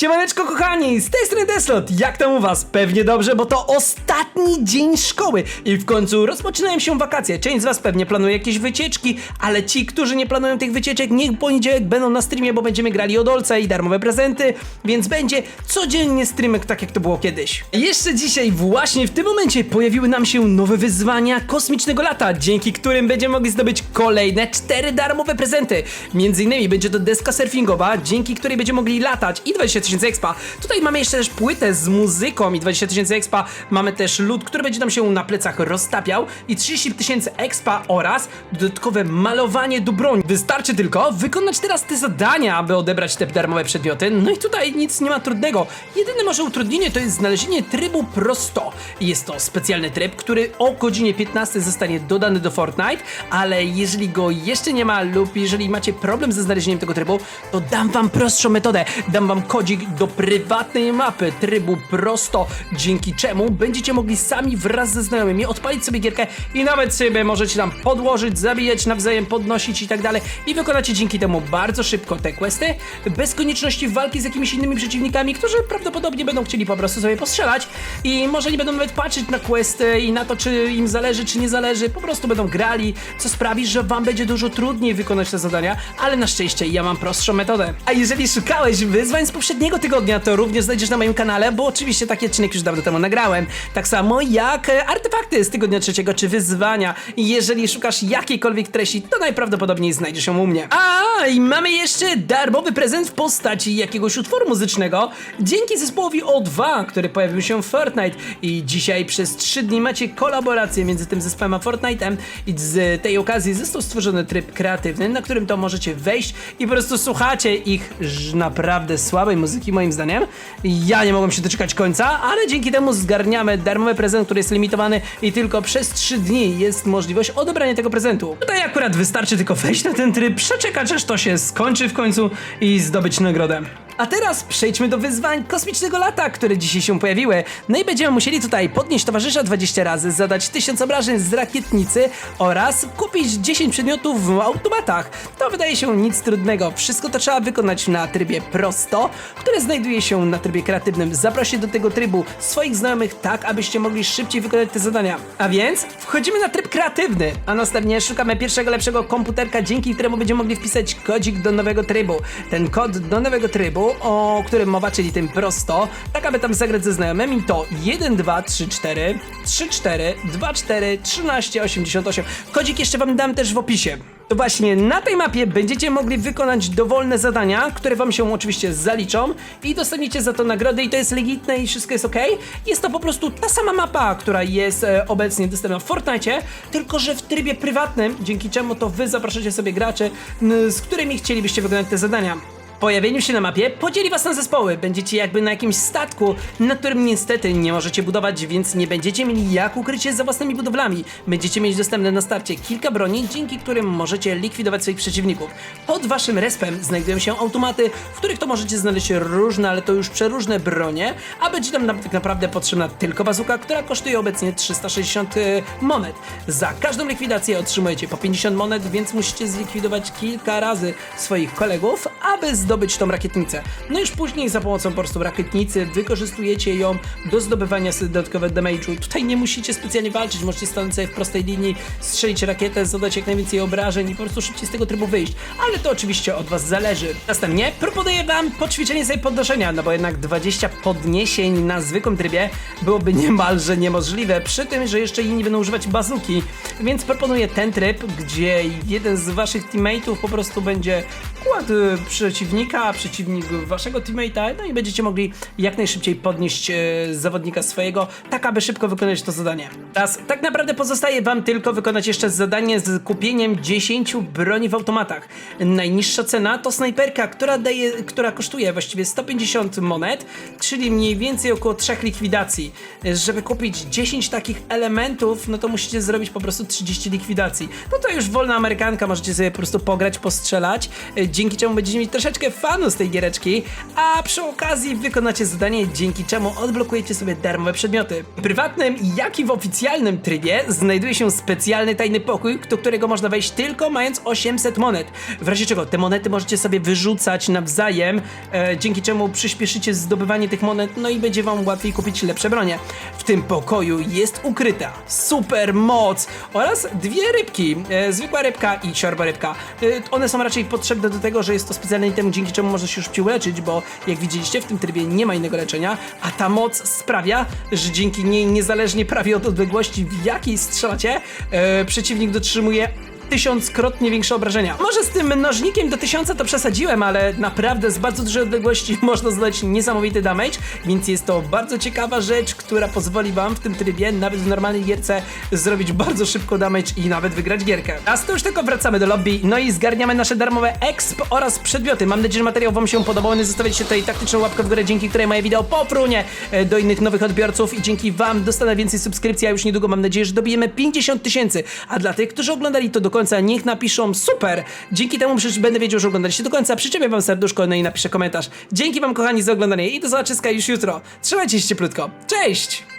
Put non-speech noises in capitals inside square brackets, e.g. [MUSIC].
Siemaneczko kochani, z tej strony Deslot, jak tam u was? Pewnie dobrze, bo to ostatni dzień szkoły i w końcu rozpoczynają się wakacje. Część z was pewnie planuje jakieś wycieczki, ale ci, którzy nie planują tych wycieczek, niech poniedziałek będą na streamie, bo będziemy grali o dolce i darmowe prezenty, więc będzie codziennie streamek tak jak to było kiedyś. Jeszcze dzisiaj, właśnie w tym momencie pojawiły nam się nowe wyzwania kosmicznego lata, dzięki którym będziemy mogli zdobyć kolejne cztery darmowe prezenty. Między innymi będzie to deska surfingowa, dzięki której będziemy mogli latać i 20 tysięcy expa. Tutaj mamy jeszcze też płytę z muzyką i 20 tysięcy expa. Mamy też lód, który będzie nam się na plecach roztapiał i 30 tysięcy expa oraz dodatkowe malowanie do broni. Wystarczy tylko wykonać teraz te zadania, aby odebrać te darmowe przedmioty. No i tutaj nic nie ma trudnego. Jedyne może utrudnienie to jest znalezienie trybu prosto. Jest to specjalny tryb, który o godzinie 15 zostanie dodany do Fortnite, ale jeżeli go jeszcze nie ma lub jeżeli macie problem ze znalezieniem tego trybu, to dam wam prostszą metodę. Dam wam kodzik do prywatnej mapy trybu prosto, dzięki czemu będziecie mogli sami wraz ze znajomymi odpalić sobie gierkę i nawet sobie możecie tam podłożyć, zabijać nawzajem, podnosić i tak dalej i wykonacie dzięki temu bardzo szybko te questy, bez konieczności walki z jakimiś innymi przeciwnikami, którzy prawdopodobnie będą chcieli po prostu sobie postrzelać i może nie będą nawet patrzeć na questy i na to, czy im zależy, czy nie zależy, po prostu będą grali, co sprawi, że wam będzie dużo trudniej wykonać te zadania, ale na szczęście ja mam prostszą metodę. A jeżeli szukałeś wyzwań z poprzedniego tygodnia, to również znajdziesz na moim kanale, bo oczywiście taki odcinek już dawno temu nagrałem. Tak samo jak e, artefakty z tygodnia trzeciego, czy wyzwania. Jeżeli szukasz jakiejkolwiek treści, to najprawdopodobniej znajdziesz ją u mnie. A i mamy jeszcze darmowy prezent w postaci jakiegoś utworu muzycznego dzięki zespołowi O2, który pojawił się w Fortnite. I dzisiaj przez 3 dni macie kolaborację między tym zespołem a Fortnite'em. I z tej okazji został stworzony tryb kreatywny, na którym to możecie wejść i po prostu słuchacie ich naprawdę słabej muzyki, moim zdaniem. Ja nie mogłem się doczekać końca, ale dzięki temu zgarniamy darmowy prezent, który jest limitowany i tylko przez 3 dni jest możliwość odebrania tego prezentu. Tutaj akurat wystarczy tylko wejść na ten tryb, przeczekać aż to się skończy w końcu i zdobyć nagrodę. A teraz przejdźmy do wyzwań kosmicznego lata, które dzisiaj się pojawiły. No i będziemy musieli tutaj podnieść towarzysza 20 razy, zadać 1000 obrażeń z rakietnicy oraz kupić 10 przedmiotów w automatach. To wydaje się nic trudnego. Wszystko to trzeba wykonać na trybie prosto, które znajduje się na trybie kreatywnym. Zaproście do tego trybu swoich znajomych tak, abyście mogli szybciej wykonać te zadania. A więc wchodzimy na tryb kreatywny, a następnie szukamy pierwszego lepszego komputerka, dzięki któremu będziemy mogli wpisać kodzik do nowego trybu. Ten kod do nowego trybu, o którym mowa, czyli tym prosto, tak aby tam zagrać ze znajomymi, to 1, 2, 3, 4, 3, 4, 2, 4, 13, 88. Kodzik jeszcze wam dam też w opisie. To właśnie na tej mapie będziecie mogli wykonać dowolne zadania, które wam się oczywiście zaliczą i dostaniecie za to nagrody i to jest legitne i wszystko jest ok. Jest to po prostu ta sama mapa, która jest e, obecnie dostępna w Fortnite, tylko że w trybie prywatnym, dzięki czemu to wy zapraszacie sobie graczy, n, z którymi chcielibyście wykonać te zadania pojawieniu się na mapie podzieli was na zespoły. Będziecie jakby na jakimś statku, na którym niestety nie możecie budować, więc nie będziecie mieli jak ukryć się za własnymi budowlami. Będziecie mieć dostępne na starcie kilka broni, dzięki którym możecie likwidować swoich przeciwników. Pod waszym respem znajdują się automaty, w których to możecie znaleźć różne, ale to już przeróżne bronie, a będzie tam tak naprawdę potrzebna tylko bazuka, która kosztuje obecnie 360 y, monet. Za każdą likwidację otrzymujecie po 50 monet, więc musicie zlikwidować kilka razy swoich kolegów, aby zdobyć tą rakietnicę. No już później za pomocą po prostu rakietnicy wykorzystujecie ją do zdobywania sobie dodatkowe damage'u. Tutaj nie musicie specjalnie walczyć, możecie stanąć sobie w prostej linii, strzelić rakietę, zadać jak najwięcej obrażeń i po prostu szybciej z tego trybu wyjść. Ale to oczywiście od was zależy. Następnie proponuję wam poćwiczenie sobie podnoszenia, no bo jednak 20 podniesień na zwykłym trybie byłoby niemalże niemożliwe, przy tym, że jeszcze inni będą używać bazuki. Więc proponuję ten tryb, gdzie jeden z waszych teammateów po prostu będzie kładł e, przeciwnika, przeciwnik waszego teammate'a, no i będziecie mogli jak najszybciej podnieść e, zawodnika swojego, tak aby szybko wykonać to zadanie. Teraz tak naprawdę pozostaje wam tylko wykonać jeszcze zadanie z kupieniem 10 broni w automatach. Najniższa cena to snajperka, która daje, która kosztuje właściwie 150 monet, czyli mniej więcej około 3 likwidacji. Żeby kupić 10 takich elementów, no to musicie zrobić po prostu 30 likwidacji. No to już wolna amerykanka, możecie sobie po prostu pograć, postrzelać, e, dzięki czemu będziecie mieć troszeczkę fanu z tej giereczki, a przy okazji wykonacie zadanie, dzięki czemu odblokujecie sobie darmowe przedmioty. W prywatnym, jak i w oficjalnym trybie znajduje się specjalny tajny pokój, do którego można wejść tylko mając 800 monet. W razie czego te monety możecie sobie wyrzucać nawzajem, e, dzięki czemu przyspieszycie zdobywanie tych monet, no i będzie wam łatwiej kupić lepsze bronie. W tym pokoju jest ukryta super moc oraz dwie rybki, e, zwykła rybka i siorba rybka. E, one są raczej potrzebne do tego, że jest to specjalny item, dzięki czemu można się szybciej uleczyć, bo jak widzieliście w tym trybie nie ma innego leczenia, a ta moc sprawia, że dzięki niej niezależnie prawie od odległości w jakiej strzelacie, e, przeciwnik dotrzymuje tysiąckrotnie większe obrażenia. Może z tym mnożnikiem do tysiąca to przesadziłem, ale naprawdę z bardzo dużej odległości [LAUGHS] można zadać niesamowity damage, więc jest to bardzo ciekawa rzecz, która pozwoli wam w tym trybie, nawet w normalnej gierce, zrobić bardzo szybko damage i nawet wygrać gierkę. A z to już tylko wracamy do lobby, no i zgarniamy nasze darmowe exp oraz przedmioty. Mam nadzieję, że materiał wam się podobał, i zostawiacie tutaj taktyczną łapkę w górę, dzięki której moje wideo poprunie e, do innych nowych odbiorców i dzięki wam dostanę więcej subskrypcji, a już niedługo mam nadzieję, że dobijemy 50 tysięcy. A dla tych, którzy oglądali to do końca, niech napiszą super. Dzięki temu przecież będę wiedział, że oglądaliście do końca. Przyczepię wam serduszko, no i napiszę komentarz. Dzięki wam kochani za oglądanie i do zobaczyska już jutro. Trzymajcie się cieplutko. Cześć!